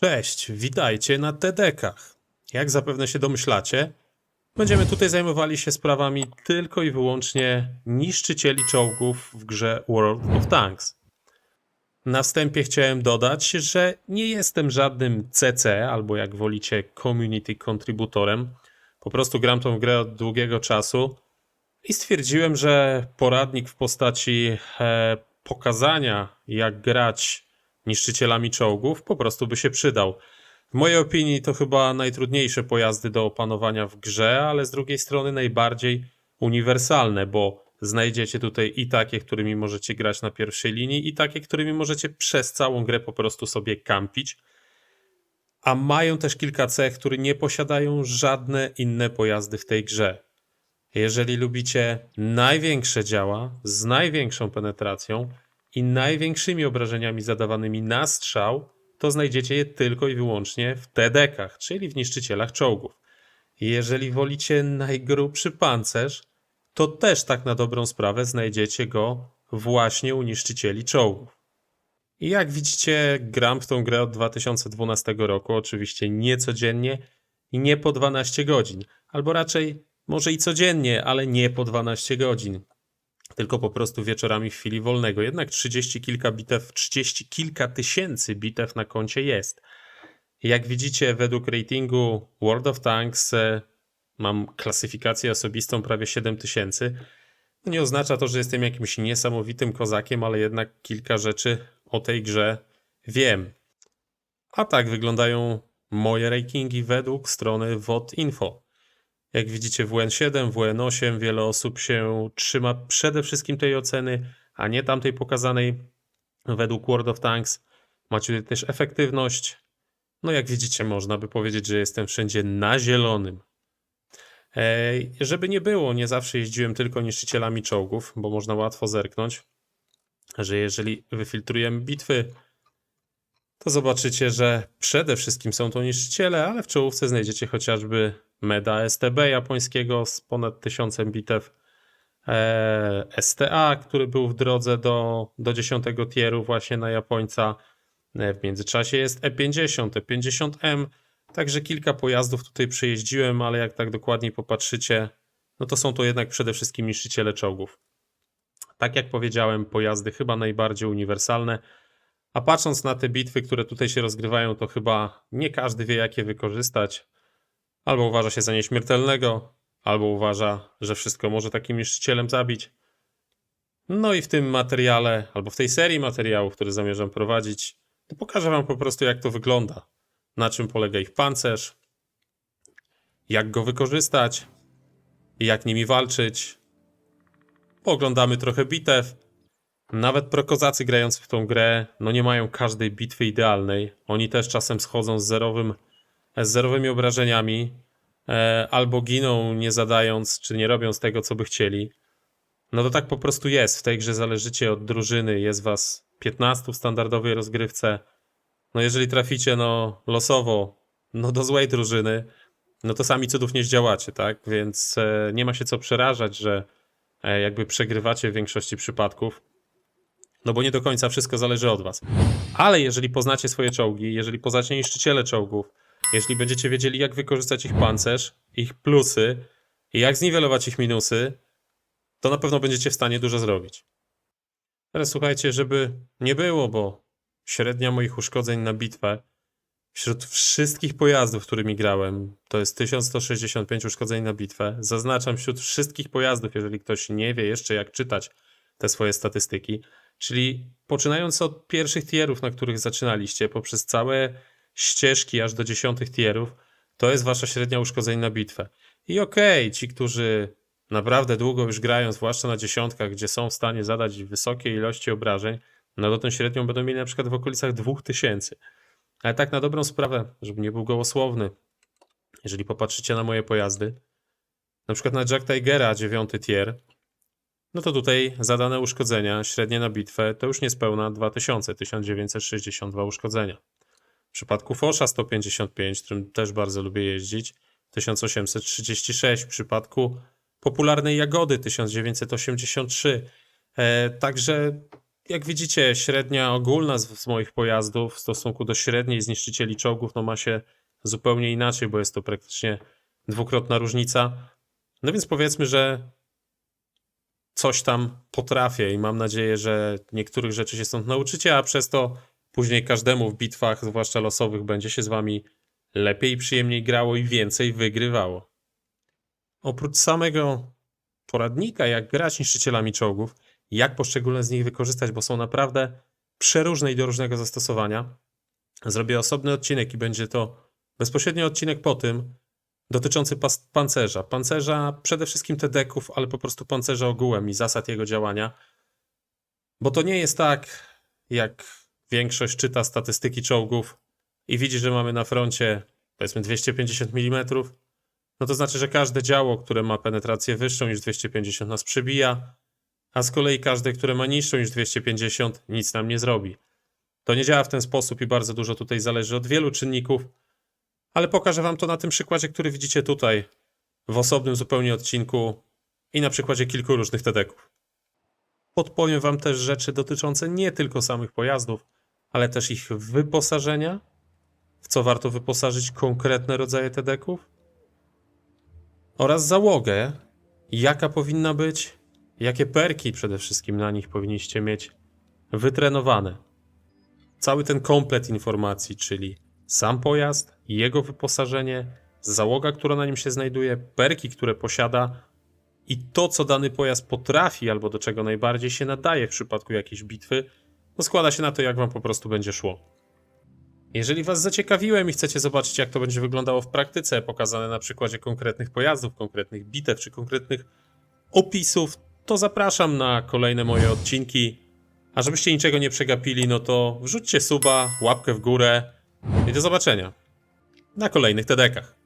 Cześć, witajcie na TEDekach. Jak zapewne się domyślacie, będziemy tutaj zajmowali się sprawami tylko i wyłącznie niszczycieli czołgów w grze World of Tanks. Na wstępie chciałem dodać, że nie jestem żadnym CC, albo jak wolicie community contributorem. Po prostu gram tą grę od długiego czasu i stwierdziłem, że poradnik w postaci e, pokazania, jak grać niszczycielami czołgów, po prostu by się przydał. W mojej opinii to chyba najtrudniejsze pojazdy do opanowania w grze, ale z drugiej strony najbardziej uniwersalne, bo znajdziecie tutaj i takie, którymi możecie grać na pierwszej linii, i takie, którymi możecie przez całą grę po prostu sobie kampić. A mają też kilka cech, które nie posiadają żadne inne pojazdy w tej grze. Jeżeli lubicie największe działa z największą penetracją i największymi obrażeniami zadawanymi na strzał, to znajdziecie je tylko i wyłącznie w TDK-ach, czyli w niszczycielach czołgów. Jeżeli wolicie najgrubszy pancerz, to też tak na dobrą sprawę znajdziecie go właśnie u niszczycieli czołgów. I jak widzicie, gram w tą grę od 2012 roku, oczywiście nie codziennie i nie po 12 godzin, albo raczej może i codziennie, ale nie po 12 godzin, tylko po prostu wieczorami w chwili wolnego. Jednak 30 kilka bitew, 30 kilka tysięcy bitew na koncie jest. Jak widzicie, według ratingu World of Tanks e, mam klasyfikację osobistą prawie 7000. To nie oznacza to, że jestem jakimś niesamowitym kozakiem, ale jednak kilka rzeczy o tej grze wiem. A tak wyglądają moje rankingi według strony WOT.info. Jak widzicie, WN7, WN8, wiele osób się trzyma przede wszystkim tej oceny, a nie tamtej pokazanej według World of Tanks. Macie tutaj też efektywność. No jak widzicie, można by powiedzieć, że jestem wszędzie na zielonym. Żeby nie było, nie zawsze jeździłem tylko niszczycielami czołgów, bo można łatwo zerknąć, że jeżeli wyfiltrujemy bitwy, to zobaczycie, że przede wszystkim są to niszczyciele, ale w czołówce znajdziecie chociażby Meda STB japońskiego z ponad tysiącem bitew, e, STA, który był w drodze do, do 10 tieru właśnie na Japońca. E, W międzyczasie jest E50, E50M, także kilka pojazdów tutaj przejeździłem, ale jak tak dokładniej popatrzycie, no to są to jednak przede wszystkim niszczyciele czołgów. Tak jak powiedziałem, pojazdy chyba najbardziej uniwersalne, a patrząc na te bitwy, które tutaj się rozgrywają, to chyba nie każdy wie, jak je wykorzystać. Albo uważa się za nieśmiertelnego, albo uważa, że wszystko może takim niszczycielem zabić. No i w tym materiale, albo w tej serii materiałów, które zamierzam prowadzić, to pokażę Wam po prostu, jak to wygląda. Na czym polega ich pancerz, jak go wykorzystać, jak nimi walczyć. Pooglądamy trochę bitew. Nawet prokozacy grający w tą grę, no nie mają każdej bitwy idealnej. Oni też czasem schodzą z zerowym z zerowymi obrażeniami, e, albo giną nie zadając, czy nie robiąc tego, co by chcieli. No to tak po prostu jest. W tej grze zależycie od drużyny. Jest was 15 w standardowej rozgrywce. No jeżeli traficie no losowo, no do złej drużyny, no to sami cudów nie zdziałacie, tak? Więc e, nie ma się co przerażać, że e, jakby przegrywacie w większości przypadków. No bo nie do końca wszystko zależy od was. Ale jeżeli poznacie swoje czołgi, jeżeli poznacie niszczyciele czołgów, jeśli będziecie wiedzieli, jak wykorzystać ich pancerz, ich plusy i jak zniwelować ich minusy, to na pewno będziecie w stanie dużo zrobić. Teraz słuchajcie, żeby nie było, bo średnia moich uszkodzeń na bitwę wśród wszystkich pojazdów, którymi grałem, to jest 1165 uszkodzeń na bitwę. Zaznaczam wśród wszystkich pojazdów, jeżeli ktoś nie wie jeszcze, jak czytać te swoje statystyki. Czyli poczynając od pierwszych tierów, na których zaczynaliście, poprzez całe ścieżki aż do dziesiątych tierów, to jest wasza średnia uszkodzeń na bitwę. I okej, ci, którzy naprawdę długo już grają, zwłaszcza na dziesiątkach, gdzie są w stanie zadać wysokie ilości obrażeń, no to tę średnią będą mieli na przykład w okolicach 2000. Ale tak na dobrą sprawę, żeby nie był gołosłowny, jeżeli popatrzycie na moje pojazdy, na przykład na Jack Tigera 9 tier, no to tutaj zadane uszkodzenia, średnie na bitwę, to już niespełna 2000, 1962 uszkodzenia. W przypadku Fosza 155, którym też bardzo lubię jeździć, 1836. W przypadku popularnej Jagody 1983. E, także jak widzicie, średnia ogólna z, z moich pojazdów w stosunku do średniej zniszczycieli czołgów no ma się zupełnie inaczej, bo jest to praktycznie dwukrotna różnica. No więc powiedzmy, że coś tam potrafię i mam nadzieję, że niektórych rzeczy się stąd nauczycie, a przez to później każdemu w bitwach, zwłaszcza losowych, będzie się z wami lepiej przyjemniej grało i więcej wygrywało. Oprócz samego poradnika, jak grać niszczycielami czołgów, jak poszczególne z nich wykorzystać, bo są naprawdę przeróżne i do różnego zastosowania, zrobię osobny odcinek i będzie to bezpośrednio odcinek po tym, dotyczący pancerza. Pancerza przede wszystkim TD-ków, ale po prostu pancerza ogółem i zasad jego działania. Bo to nie jest tak, jak większość czyta statystyki czołgów i widzi, że mamy na froncie powiedzmy 250 mm, no to znaczy, że każde działo, które ma penetrację wyższą niż 250 nas przebija, a z kolei każde, które ma niższą niż 250 nic nam nie zrobi. To nie działa w ten sposób i bardzo dużo tutaj zależy od wielu czynników, ale pokażę wam to na tym przykładzie, który widzicie tutaj, w osobnym zupełnie odcinku i na przykładzie kilku różnych TD-ków. Podpowiem wam też rzeczy dotyczące nie tylko samych pojazdów, ale też ich wyposażenia, w co warto wyposażyć konkretne rodzaje TD-ków oraz załogę, jaka powinna być, jakie perki przede wszystkim na nich powinniście mieć wytrenowane. Cały ten komplet informacji, czyli sam pojazd, jego wyposażenie, załoga, która na nim się znajduje, perki, które posiada i to, co dany pojazd potrafi albo do czego najbardziej się nadaje w przypadku jakiejś bitwy, no składa się na to, jak wam po prostu będzie szło. Jeżeli Was zaciekawiłem i chcecie zobaczyć, jak to będzie wyglądało w praktyce, pokazane na przykładzie konkretnych pojazdów, konkretnych bitew czy konkretnych opisów, to zapraszam na kolejne moje odcinki. A żebyście niczego nie przegapili, no to wrzućcie suba, łapkę w górę i do zobaczenia na kolejnych TDK-ach.